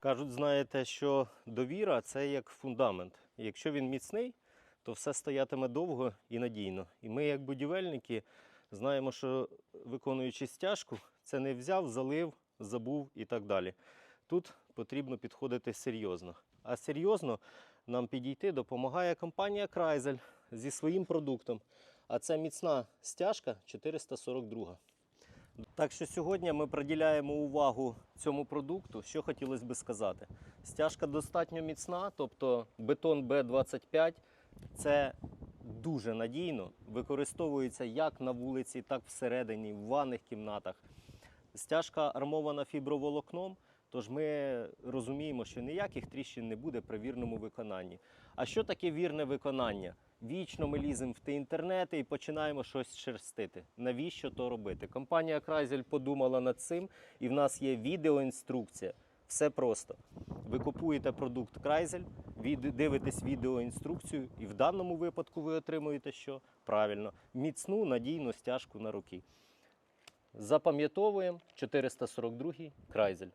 Кажуть, знаєте, що довіра це як фундамент. Якщо він міцний, то все стоятиме довго і надійно. І ми, як будівельники, знаємо, що виконуючи стяжку, це не взяв, залив, забув і так далі. Тут потрібно підходити серйозно. А серйозно нам підійти допомагає компанія Крайзель зі своїм продуктом. А це міцна стяжка 442. Так що сьогодні ми приділяємо увагу цьому продукту. Що хотілося би сказати. Стяжка достатньо міцна, тобто бетон Б25 це дуже надійно, використовується як на вулиці, так всередині, в ванних кімнатах. Стяжка армована фіброволокном, тож ми розуміємо, що ніяких тріщин не буде при вірному виконанні. А що таке вірне виконання? Вічно ми ліземо в ті інтернети і починаємо щось шерстити. Навіщо то робити? Компанія Крайзель подумала над цим, і в нас є відеоінструкція. Все просто. Ви купуєте продукт Крайзель, дивитесь відеоінструкцію, і в даному випадку ви отримуєте що? Правильно, міцну надійну стяжку на руки. Запам'ятовуємо 442 Крайзель.